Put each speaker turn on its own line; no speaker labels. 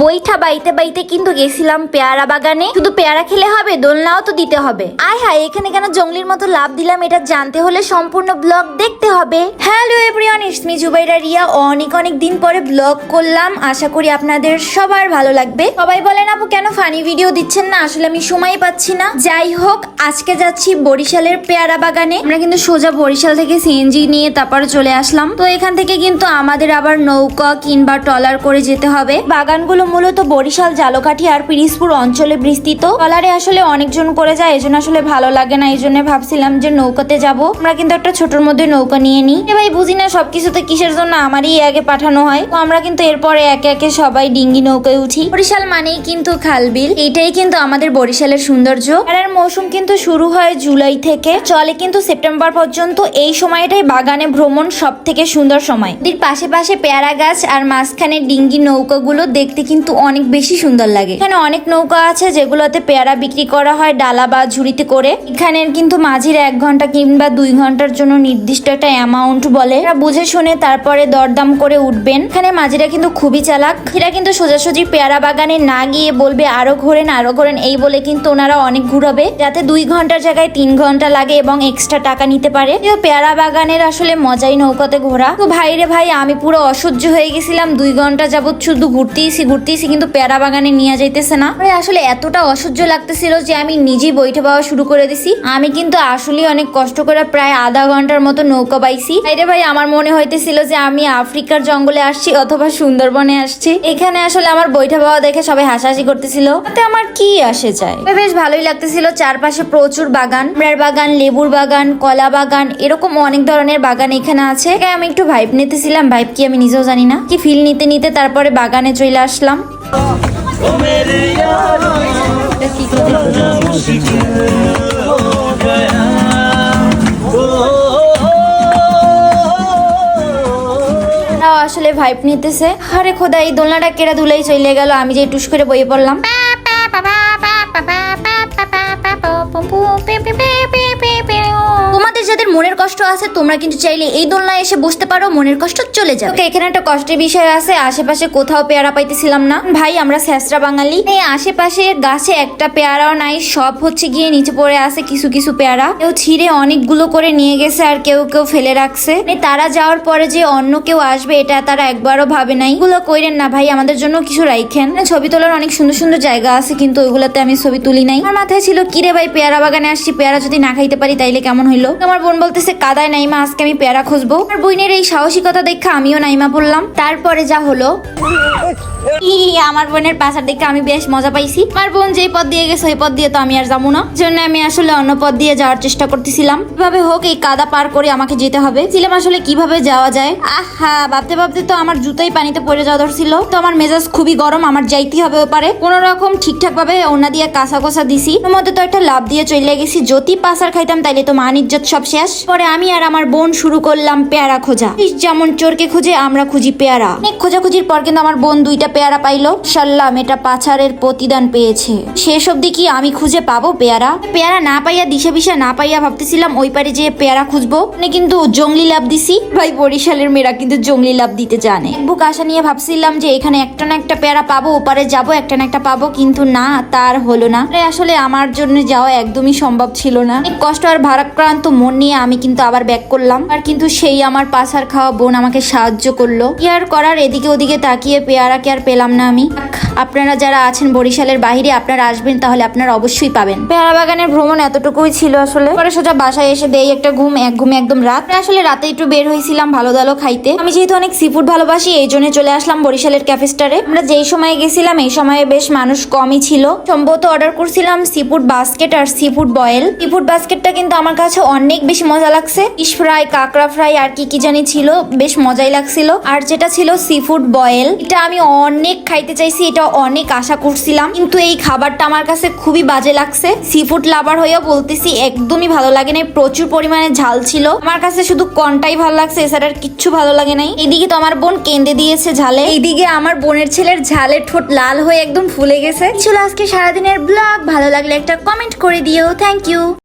বইটা বাইতে বাইতে কিন্তু গেছিলাম পেয়ারা বাগানে। শুধু পেয়ারা খেলে হবে, দোলনাও তো দিতে হবে। আয় হায়, এখানে কেন জঙ্গলির মতো লাভ দিলাম, এটা জানতে হলে সম্পূর্ণ ব্লগ দেখতে হবে। Hello everyone ইসমি Jubaira Riya. অনেক অনেক দিন পরে ব্লগ করলাম। আশা করি আপনাদের সবার ভালো লাগবে। সবাই বলেন আপু, কেন ফানি ভিডিও দিচ্ছেন না? আসলে আমি সময় পাচ্ছি না। যাই হোক, আজকে যাচ্ছি বরিশালের পেয়ারা বাগানে। আমরা কিন্তু সোজা বরিশাল থেকে সিএনজি নিয়ে তারপরে চলে আসলাম। তো এখান থেকে কিন্তু আমাদের আবার নৌকা কিংবা ট্রলার করে যেতে হবে। বাগানগুলো মূলত বরিশাল, জালকাঠি আর পিরিসপুর অঞ্চলে বিস্তৃত। ট্রলারে আসলে অনেকজন করে যায়, এজন্য আসলে ভালো লাগে না এই জন্য ভাবছিলাম যে নৌকাতে যাব। আমরা কিন্তু একটা ছোটর মধ্যে নৌকা নিয়ে নিই। এ ভাই, বুঝি না, সবকিছুতে কিসের জন্য আমারই আগে পাঠানো হয়? তো আমরা কিন্তু এরপরে একে একে সবাই ডিঙ্গি নৌকায় উঠি। বরিশাল মানেই কিন্তু খালবিল। এইটাই কিন্তু আমাদের বরিশালের সৌন্দর্য। আর মৌসুম কিন্তু শুরু হয় জুলাই থেকে, চলে কিন্তু সেপ্টেম্বর পর্যন্ত। এই সময়টাই বাগানে ভ্রমণ সব থেকে সুন্দর সময়। নদীর পাশে পাশে পেয়ারা গাছ আর মাঝখানে ডিঙ্গি নৌকাগুলো দেখতে কিন্তু অনেক বেশি সুন্দর লাগে। এখানে অনেক নৌকা আছে যেগুলোতে পেয়ারা বিক্রি করা হয় ডালা বা ঝুড়িতে করে। এখানে কিন্তু মাঝির এক ঘণ্টা কিংবা দুই ঘণ্টার জন্য নির্দিষ্ট একটা অ্যামাউন্ট বলে। বুঝে শুনে তারপরে দরদাম করে উঠবেন। এখানে মাঝিরা কিন্তু খুবই চালাক। এরা কিন্তু সোজাসুজি পেয়ারা বাগানে না গিয়ে বলবে, আরও ঘোরেন আরও ঘোরেন, এই বলে কিন্তু ওনারা অনেক ঘুরাবে। যাতে দুই ঘণ্টার জায়গায় তিন ঘণ্টা লাগে এবং এক্সট্রা টাকা নিতে পারে। পেয়ারা বাগানের আসলে মজাই নৌকাতে ঘোরা। তো ভাইরে ভাই, আমি পুরো অসহ্য হয়ে গেছিলাম। দুই ঘণ্টা যাবত শুধু ঘুরতেইছি ঘুরতেইছি কিন্তু পেয়ারা বাগানে নিয়ে যাইতেছে না। আরে, আসলে এতটা অসহ্য লাগতেছিল যে আমি নিজেই বইটা পাওয়া শুরু করে দিছি। আমি কিন্তু আসলে অনেক কষ্ট করে প্রায় আধা ঘণ্টার মতো নৌকা পাইছি ভাইরে ভাই, আমার মনে হইতেছিল যে আমি আফ্রিকার জঙ্গলে আসছি অথবা সুন্দরবনে আসছি। এখানে আসলে আমার বইটা পাওয়া দেখে সবাই হাসাহাসি করতেছিল। তাতে আমার কি আসে যায়? বেশ ভালোই লাগতেছিল, চারপাশে প্রচুর বাগান। আমরার বাগান, লেবুর বাগান, কলা বাগান, এরকম অনেক ধরনের বাগান এখানে আছে। আমি একটু ভাইব নিতেছিলাম। ভাইব কি আমি নিজেও জানি না। কি ফিল নিতে নিতে তারপরে বাগানে চলে আসলাম। আসলে ভাইব নিতেছে। আরে খোদা এই দোলনাটা কেরা দুলাই চলে গেল, আমি যে টুস করে বইয়ে পড়লাম। তোমাদের যাদের মনের কষ্ট আছে, তোমরা কিন্তু চাইলে এই দোলনায় এসে বসতে পারো, মনের কষ্ট চলে যাবে। এখানে একটা কষ্টের বিষয় আছে, আশেপাশে কোথাও পেয়ারা পাইতেছিলাম না। ভাই, আমরা শেষরা বাঙালি। এই আশেপাশে গাছে একটা পেয়ারাও নাই, সব হচ্ছে গিয়ে নিচে পড়ে আছে কিছু কিছু পেয়ারা। কেউ ছিঁড়ে অনেকগুলো করে নিয়ে গেছে আর কেউ কেউ ফেলে রাখছে। মানে তারা যাওয়ার পরে যে অন্য কেউ আসবে, এটা তারা একবারও ভাবে নাই। এগুলো কইরেন না ভাই, আমাদের জন্য কিছু রাইখেন। ছবি তোলার অনেক সুন্দর সুন্দর জায়গা আছে কিন্তু ওইগুলোতে আমি ছবি তুলি নাই। আমার মাথায় ছিল, কিরে ভাই, পেয়ারা বাগানে আসছি, পেয়ারা যদি না খাইতে পারি তাইলে কেমন হইল? আমার বোন বলতেছে, কাদায় নাইমা, আজকে আমি পেয়ারা খুঁজবো। আর বইনের এই সাহসিকতা দেখে আমিও নাইমা পড়লাম। তারপরে যা হলো আমার বোনের পাশার দেখে আমি বেশ মজা পাইছি। আমার বোন যেই পথ দিয়ে গেছে, ওই পথ দিয়ে তো আমি আর যাব না। জন্য আমি আসলে অন্য পথ দিয়ে যাওয়ার চেষ্টা করতেছিলাম। কীভাবে হোক, এই কাদা পার করে আমাকে যেতে হবে। ছিলাম আসলে কীভাবে যাওয়া যায়? আহা, ভাবতে ভাবতে তো আমার জুতোই পানিতে পড়ে যাওয়া ধরছিল। তো আমার মেজাজ খুবই গরম, আমার যাইতে হবে ওপারে। কোনো রকম ঠিকঠাক ভাবে ওনা দিয়ে কাঁচা কোসা দিছি। ওর মধ্যে তো একটা লাভ দিয়ে চলে গেছি। যদি পাসার খাইতাম, তাইলে তো মান ইজ্জত সব শেষ। পরে আমি আর আমার বোন শুরু করলাম পেয়ারা খোঁজা। যেমন চোরকে খুঁজে, আমরা খুঁজি পেয়ারা। অনেক খোঁজাখুঁজির পর কিন্তু আমার বোন দুইটা পেয়ারা পাইলো। সাল্লাম এটা পাছারের প্রতিদান পেয়েছে। শেষ অব্দি কি আমি খুঁজে পাবো পেয়ারা? পেয়ারা না পাইয়া দিশা বিশা না পাইয়া ভাবতেছিলাম, ওই পারে যে পেয়ারা খুঁজবো। কিন্তু জঙ্গলি লাভ দিছি। ভাই, বরিশালের মেয়েরা কিন্তু জঙ্গলি লাভ দিতে জানে। বুক আশা নিয়ে ভাবছিলাম যে এখানে একটা না একটা পেয়ারা পাবো, ওপারে যাব, একটা না একটা পাবো, কিন্তু না, তার হলো না। আসলে আমার জন্য যাওয়া একদমই সম্ভব ছিল না। কষ্ট আর ভারাক্রান্ত মন নিয়ে আমি কিন্তু আবার ব্যাক করলাম। আর কিন্তু সেই আমার পাশার খাওয়া বোন আমাকে সাহায্য করল। কি আর করার, এদিকে ওদিকে তাকিয়ে পেয়ারাকে আর পেলাম না আমি। আপনারা যারা আছেন বরিশালের বাইরে, আপনারা আসবেন, তাহলে আপনারা অবশ্যই পাবেন। পেয়ারা বাগানের ভ্রমণ এতটুকুই ছিল আসলে। পরে সোজা বাসায় এসে দেই একটা ঘুম, এক ঘুমে একদম রাত। আসলে রাতে একটু বের হয়েছিলাম ভালো দালো খাইতে। আমি যেহেতু অনেক সিফুড ভালোবাসি, এই জন্য চলে আসলাম বরিশালের ক্যাফেস্টারে আমরা যেই সময় গেছিলাম, এই সময়ে বেশ মানুষ কমই ছিল। সম্ভবত অর্ডার করছিলাম সিফুড বাস্কেট আর সিফুড বয়েল সিফুড বাস্কেটটা কিন্তু আমার কাছে অনেক বেশি মজা লাগছে। ফিশ ফ্রাই কাঁকড়া ফ্রাই আর কি কি জানি ছিল, বেশ মজাই লাগছিল। আর যেটা ছিল সিফুড বয়েল এটা আমি অনেক খাইতে চাইছি, এটা অনেক আশা করছিলাম। কিন্তু এই খাবারটা আমার কাছে খুবই বাজে লাগছে। সিফুড লাভার হয়েও বলতেছি, একদমই ভালো লাগে নাই। প্রচুর পরিমাণে ঝাল ছিল। আমার কাছে শুধু কনটাই ভালো লাগছে, এছাড়া আর কিচ্ছু ভালো লাগে নাই। এদিকে তো আমার বোন কেঁদে দিয়েছে ঝালে। এইদিকে আমার বোনের ছেলের ঝালে ঠোঁট লাল হয়ে একদম ফুলে গেছে। ছিল আজকে সারাদিনের ব্লগ ভালো লাগলে একটা কমেন্ট করে দিও। Thank you